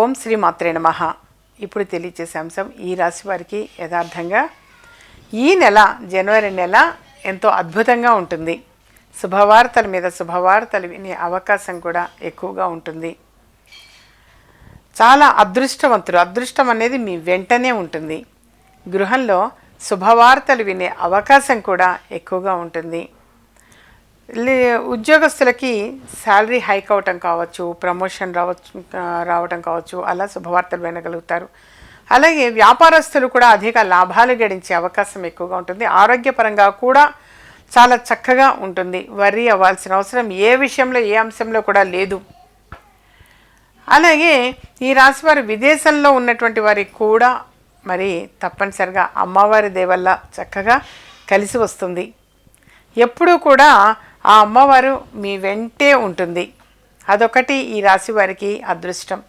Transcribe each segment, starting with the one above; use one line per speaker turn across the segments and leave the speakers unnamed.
ఓం శ్రీ మాత్రే నమ. ఇప్పుడు తెలియచేసే అంశం ఈ రాశి వారికి యథార్థంగా ఈ నెల జనవరి నెల ఎంతో అద్భుతంగా ఉంటుంది. శుభవార్తల మీద శుభవార్తలు వినే అవకాశం కూడా ఎక్కువగా ఉంటుంది. చాలా అదృష్టవంతులు అదృష్టం అనేది మీ వెంటనే ఉంటుంది. గృహంలో శుభవార్తలు వినే అవకాశం కూడా ఎక్కువగా ఉంటుంది. ఉద్యోగస్తులకి శాలరీ హైక్ అవటం కావచ్చు ప్రమోషన్ రావచ్చు రావటం కావచ్చు అలా శుభవార్తలు వినగలుగుతారు. అలాగే వ్యాపారస్తులు కూడా అధిక లాభాలు గడించే అవకాశం ఎక్కువగా ఉంటుంది. ఆరోగ్యపరంగా కూడా చాలా చక్కగా ఉంటుంది. వరి అవ్వాల్సిన అవసరం ఏ విషయంలో ఏ అంశంలో కూడా లేదు. అలాగే ఈ రాశివారు విదేశంలో ఉన్నటువంటి వారికి కూడా మరి తప్పనిసరిగా అమ్మవారి దేవల్ల చక్కగా కలిసి వస్తుంది. ఎప్పుడూ కూడా ఆ అమ్మవారు మీ వెంటే ఉంటుంది. అదొకటి ఈ రాశి వారికి అదృష్టం.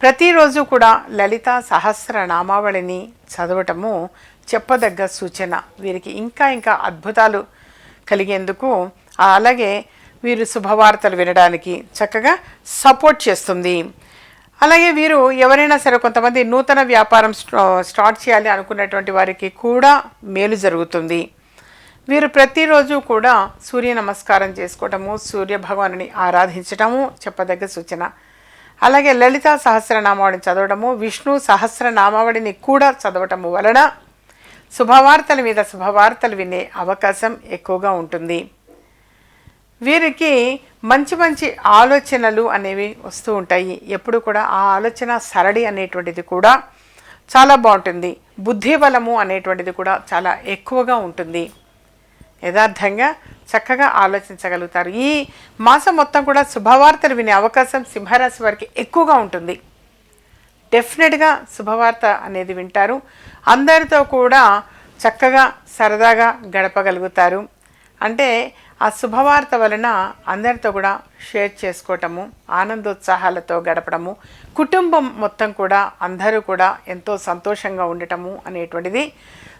ప్రతిరోజు కూడా లలిత సహస్ర నామావళిని చదవటము చెప్పదగ్గ సూచన. వీరికి ఇంకా ఇంకా అద్భుతాలు కలిగేందుకు అలాగే వీరు శుభవార్తలు వినడానికి చక్కగా సపోర్ట్ చేస్తుంది. అలాగే వీరు ఎవరైనా సరే కొంతమంది నూతన వ్యాపారం స్టార్ట్ చేయాలి అనుకున్నటువంటి వారికి కూడా మేలు జరుగుతుంది. వీరు ప్రతిరోజు కూడా సూర్య నమస్కారం చేసుకోవటము సూర్య భగవానుని ఆరాధించటము చెప్పదగ్గ సూచన. అలాగే లలిత సహస్రనామావళిని చదవడము విష్ణు సహస్రనామావళిని కూడా చదవటము వలన శుభవార్తల మీద శుభవార్తలు వినే అవకాశం ఎక్కువగా ఉంటుంది. వీరికి మంచి మంచి ఆలోచనలు అనేవి వస్తూ ఉంటాయి. ఎప్పుడు కూడా ఆ ఆలోచన సరళి అనేటువంటిది కూడా చాలా బాగుంటుంది. బుద్ధి బలము అనేటువంటిది కూడా చాలా ఎక్కువగా ఉంటుంది. యథార్థంగా చక్కగా ఆలోచించగలుగుతారు. ఈ మాసం మొత్తం కూడా శుభవార్తలు వినే అవకాశం సింహరాశి వారికి ఎక్కువగా ఉంటుంది. డెఫినెట్గా శుభవార్త అనేది వింటారు. అందరితో కూడా చక్కగా సరదాగా గడపగలుగుతారు. అంటే ఆ శుభవార్త వలన అందరితో కూడా షేర్ చేసుకోవటము ఆనందోత్సాహాలతో గడపడము కుటుంబం మొత్తం కూడా అందరూ కూడా ఎంతో సంతోషంగా ఉండటము అనేటువంటిది